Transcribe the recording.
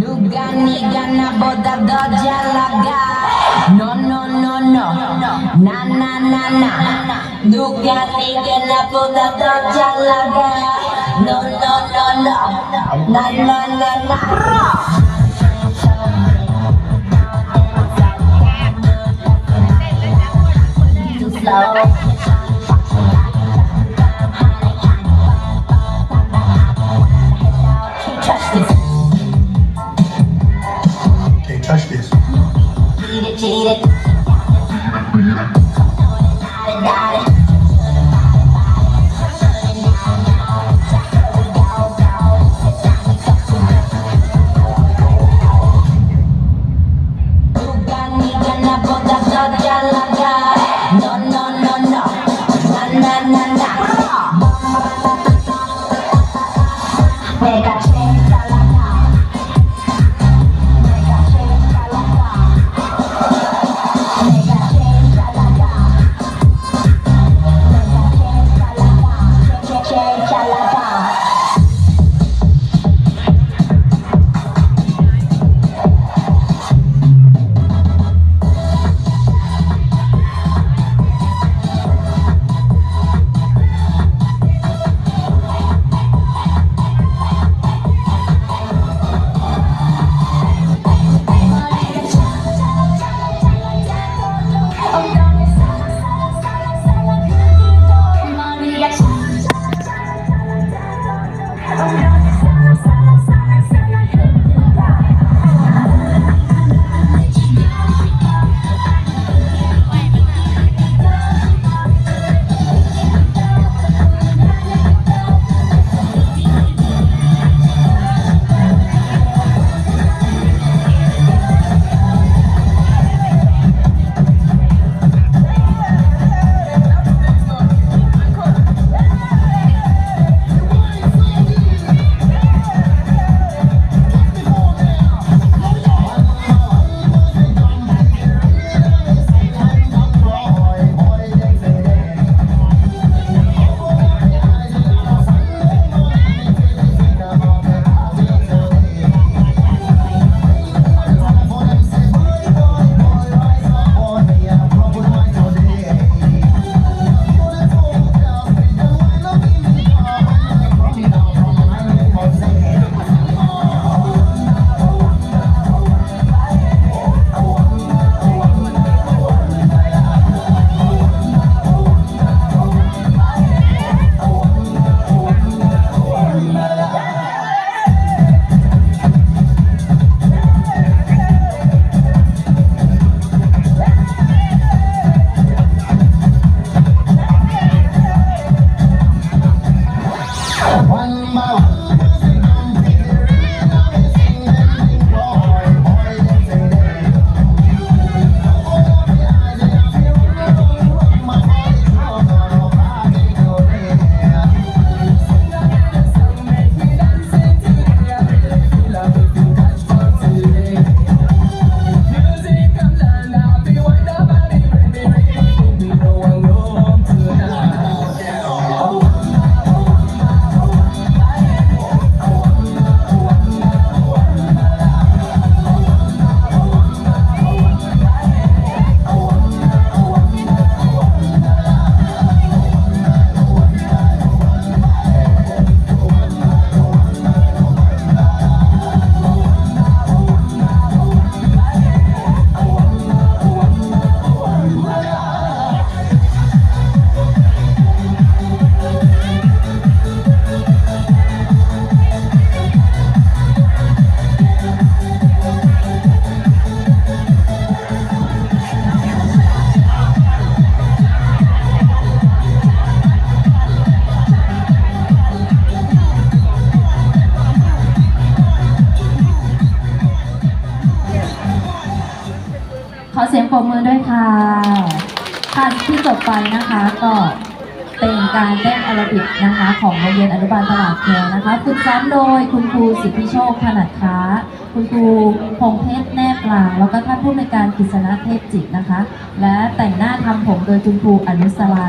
Nuga niga boda do jalaga No no no no. Na na na na. Nuga niga boda do jalaga No no no no. Na na na na. 내가 제일 잘 나가 내가 제일 my สียงปรบมือด้วยค่ะค่ะที่จบไปนะคะก็เป็นการเต้นอารบิกนะคะของโรงเรียนอนุบาลตลาดแคนะคะฝึกซ้อมโดยคุณครูสิทธิโชคถนัดค้า คุณครูพงเพชรแนบกลาง แล้วก็ท่านผู้ในการกิษณะเทพจิตนะคะ และแต่งหน้าทำผมโดยคุณครูอนุสรา